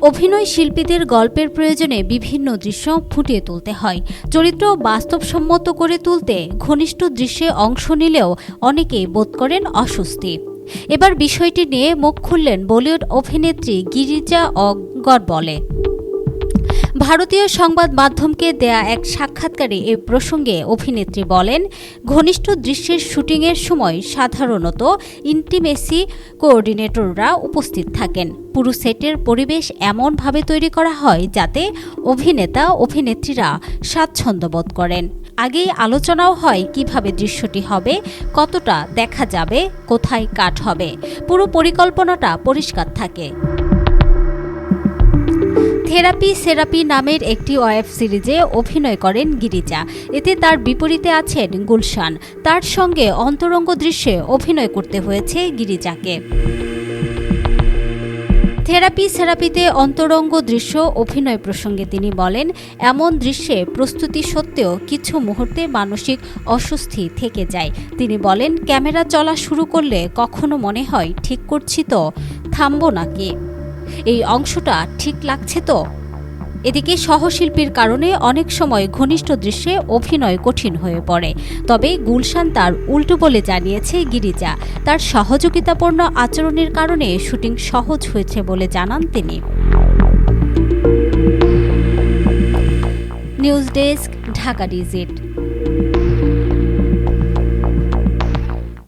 অভিনয় শিল্পীদের গল্পের প্রয়োজনে বিভিন্ন দৃশ্য ফুটিয়ে তুলতে হয়। চরিত্র বাস্তবসম্মত করে তুলতে ঘনিষ্ঠ দৃশ্যে অংশ নিলেও অনেকেই বোধ করেন অস্বস্তি। এবার বিষয়টি নিয়ে মুখ খুললেন বলিউড অভিনেত্রী গিরিজা অগর বলে। ভারতীয় সংবাদ মাধ্যমকে দেয়া এক সাক্ষাৎকারে এ প্রসঙ্গে অভিনেত্রী বলেন, ঘনিষ্ঠ দৃশ্যের শুটিংয়ের সময় সাধারণত ইন্টিমেসি কোঅর্ডিনেটররা উপস্থিত থাকেন। পুরো সেটের পরিবেশ এমনভাবে তৈরি করা হয় যাতে অভিনেতা, অভিনেত্রীরা স্বাচ্ছন্দ্য বোধ করেন। আগেই আলোচনাও হয় কীভাবে দৃশ্যটি হবে, কতটা দেখা যাবে, কোথায় কাট হবে। পুরো পরিকল্পনাটা পরিষ্কার থাকে। থেরাপি সেরাপি নামের একটি ওয়েব সিরিজে অভিনয় করেন গিরিজা। এতে তার বিপরীতে আছেন গুলশান। তার সঙ্গে অন্তরঙ্গ দৃশ্যে অভিনয় করতে হয়েছে গিরিজাকে। থেরাপি সেরাপিতে অন্তরঙ্গ দৃশ্য অভিনয় প্রসঙ্গে তিনি বলেন, এমন দৃশ্যে প্রস্তুতি সত্ত্বেও কিছু মুহূর্তে মানসিক অস্বস্তি থেকে যায়। তিনি বলেন, ক্যামেরা চলা শুরু করলে কখনো মনে হয়, ঠিক করছি তো, থামবো নাকি? এই অংশটা ঠিক লাগছে তো? এদিকে সহশিল্পীর কারণে অনেক সময় ঘনিষ্ঠ দৃশ্যে অভিনয় কঠিন হয়ে পড়ে। তবে গুলশান তার উল্টো বলে জানিয়েছে গিরিজা। তার সহযোগিতাপূর্ণ আচরণের কারণে শুটিং সহজ হয়েছে বলে জানান তিনি। News desk, Dhaka digit.